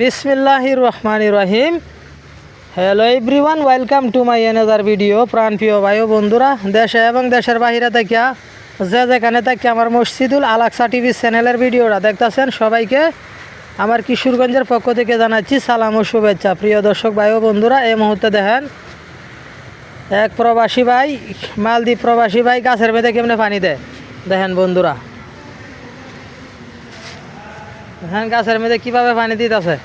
বিসমিল্লাহির রহমান রহিম। Hello everyone welcome to my another video প্রাণপ্রিয় ভাই বন্ধুরা। দেশে এবং দেশের বাহিরে দেখিয়া, যে যেখানে থাকি আমার মসজিদুল আলাক্সা টিভি চ্যানেলের ভিডিওটা দেখতেছেন সবাইকে, আমার কিশোরগঞ্জের পক্ষ থেকে জানাচ্ছি সালাম ও শুভেচ্ছা। প্রিয় দর্শক ভাই বন্ধুরা, এই মুহূর্তে দেখেন, এক প্রবাসী ভাই, মালদ্বীপ প্রবাসী ভাই গাছের মেয়েদের কেমনে পানি দেয়? দেখেন বন্ধুরা। হ্যাঁ গাছের মধ্যে কীভাবে পানি দিতেছে?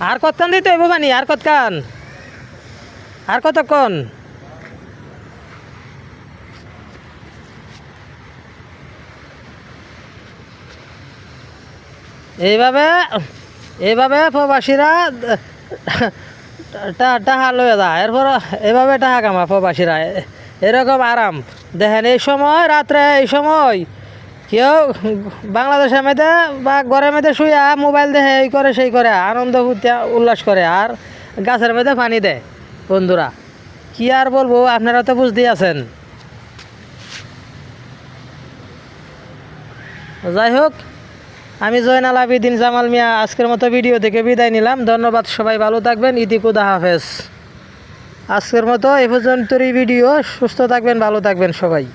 আর কতক্ষণ দিতে হইব পানি আর কতক্ষণ আর কতক্ষণ? এইভাবে এইভাবে প্রবাসীরা টা- টাকা লয়ে যায়। এরপর এভাবে টাকা কামা প্রবাসীরা। এরকম আরাম। দেখেন, এই সময়, রাত্রে এই সময় কেউ বাংলাদেশের মেয়েদের বা ঘরের মেয়েদের শুয়ে মোবাইল দেখে এই করে, সেই করে, আনন্দ উল্লাস করে, আর গাছের মধ্যে পানি দেয়, বন্ধুরা। কি আর বলব, আপনারা তো বুঝতেই আছেন। যাই হোক, আমি জয়নাল আবিদিন জামাল মিয়া, আজকের মতো ভিডিও থেকে বিদায় নিলাম। ধন্যবাদ, সবাই ভালো থাকবেন ইতিকুদা হাফেজ। আজকের মতো এই পর্যন্তই ভিডিও। সুস্থ থাকবেন, ভালো থাকবেন সবাই।